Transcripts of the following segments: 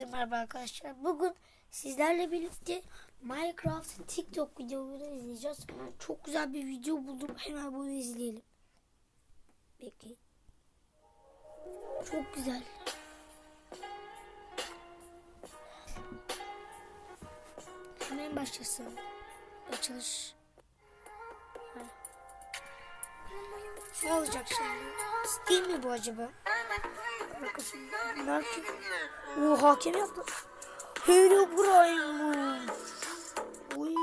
Merhaba arkadaşlar. Bugün sizlerle birlikte Minecraft TikTok videoları izleyeceğiz. Çok güzel bir video buldum. Hemen bunu izleyelim. Bekleyin. Çok güzel. Hemen başlasın. Açılış. Ne olacak şimdi? Değil mi bu acaba? Arkasında. Bunlar kim? O hakem yaptı. Herobrine mı? Uy.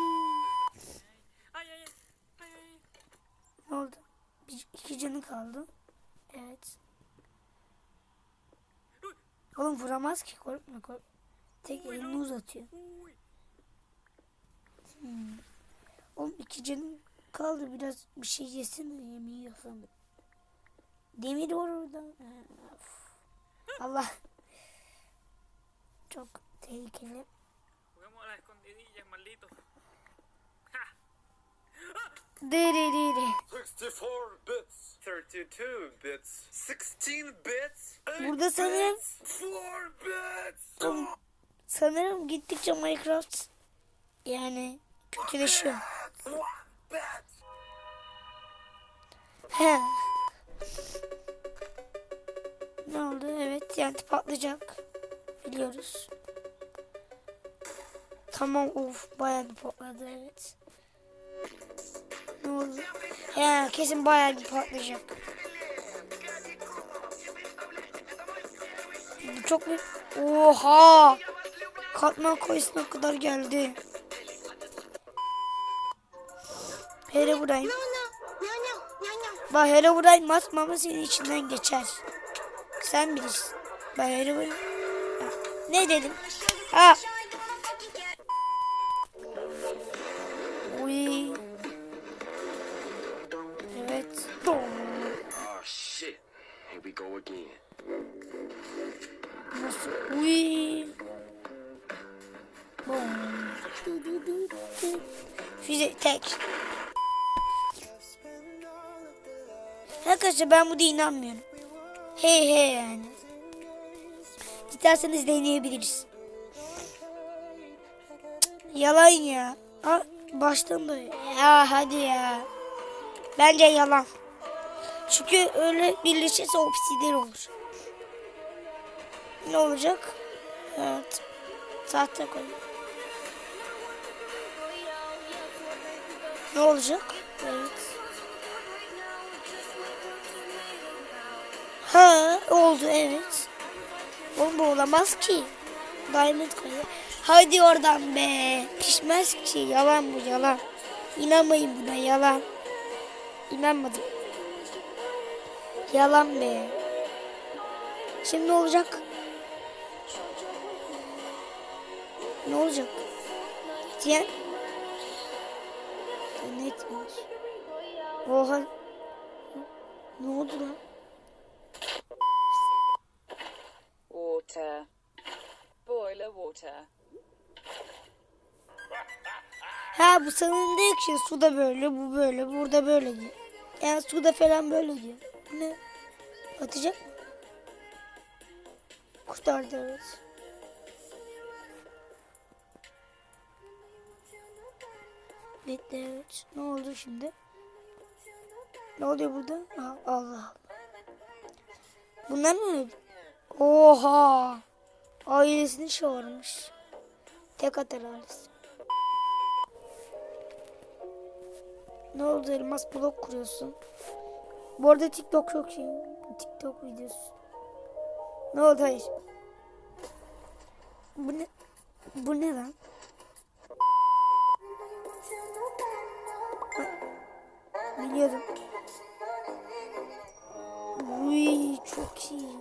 Ne oldu? Bir, iki canı kaldı. Evet. Oğlum vuramaz ki korkma korkma. Tek elini uzatıyor. Uy. Oğlum iki canım kaldı biraz bir şey yesin yemeği yiyorsam. Demir var orada. Of. Allah. Çok tehlikeli. Dererere. 64 bits. 32 bits. 16 bits. Burada sanırım 4 bits. Sanırım gittikçe Minecraft yani kötüleşiyor. 1 bit. He. Ne oldu? Evet yani patlayacak. Biliyoruz. Tamam of bayağı bir patladı evet. Ne oldu? He kesin bayağı bir patlayacak. Bu çok bir... Oha! Katman koyusuna kadar geldi. Hele buradayım. Bak hele buradayım masmama senin içinden geçer. Sen bilirsin. Buradayım. Ha, Ne dedim? Ha. Uy. Evet. Go again. Nasıl? Uy. Bom. Füze tek. Arkadaşlar ben bu inanmıyorum. Hey hey yani. İsterseniz deneyebiliriz. Yalan ya. Ha, baştan da ya hadi ya. Bence yalan. Çünkü öyle birleşirse obsidian olur. Ne olacak? Evet. Tahta koy. Ne olacak? Evet. Ha oldu evet. Oğlum bu olamaz ki. Diamond koy. Hadi oradan be. Pişmez ki. Yalan bu yalan. İnanmayın buna yalan. İnanmadım. Yalan be. Şimdi ne olacak? Ne olacak? Diyen ne etmiyor? Oha. Ne oldu lan? Water. Boiler water. Ha bu sanırım değil ki suda böyle bu böyle burada böyle diyor. Yani suda falan böyle diyor. Ne? Atacak mı? Kurtardı evet. Bitti evet. Ne oldu şimdi? Ne oluyor burada? Allah Allah. Bunlar mı? Oha. Ailesini çağırmış. Tek atar ailesi. Ne oldu elmas blok kuruyorsun? Bu arada TikTok çok iyi. TikTok videosu. Ne oldu hayır? Bu ne? Bu ne lan? Ha, Biliyorum. Uy çok iyi.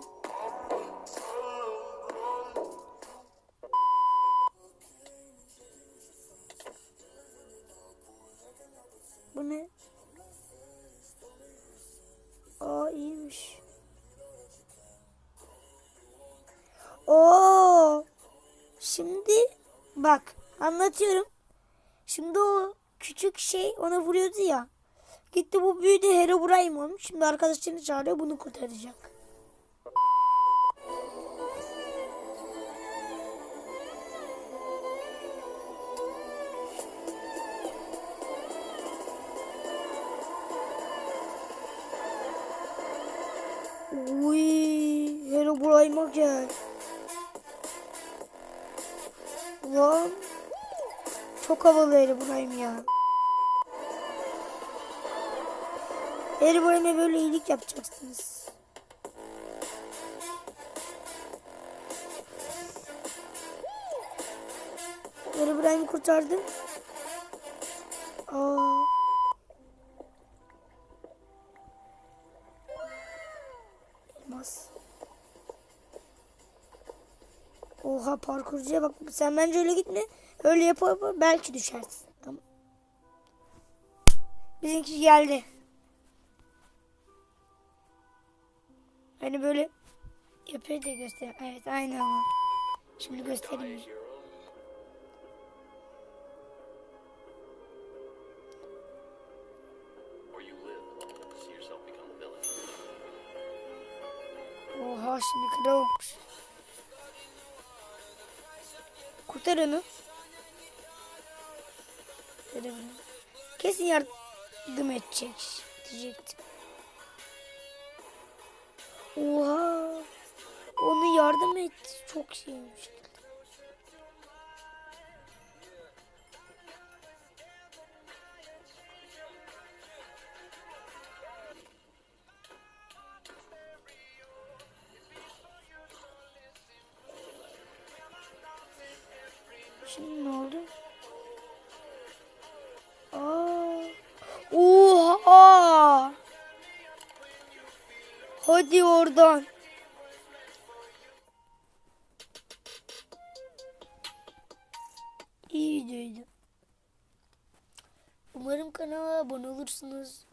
Şimdi bak anlatıyorum. Şimdi o küçük şey ona vuruyordu ya. Gitti bu büyüdü Herobrine olmuş. Şimdi arkadaşlarını çağırıyor bunu kurtaracak. Uy, Hero Herobrine'a gel. Lan. Çok havalı Herobrine ya. Herobrine'e böyle iyilik yapacaksınız. Herobrine'i kurtardım. Aa. Elmas. Oha parkurcuya bak. Sen bence öyle gitme. Öyle yapa yapa belki düşersin. Tamam. Bizimki geldi. Hani böyle yapıyor da göster. Evet aynı ama. Şimdi göstereyim. Oha şimdi kral olmuş. Kurtar onu. Dedim. Kesin yardım edecek diyecektim. Oha. Onu yardım et. Çok şey Şimdi ne oldu? Aa. Oha! Hadi oradan. İyi videoydu. Umarım kanala abone olursunuz.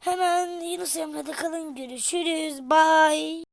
Hemen Yunus Emre'de kalın. Görüşürüz. Bye.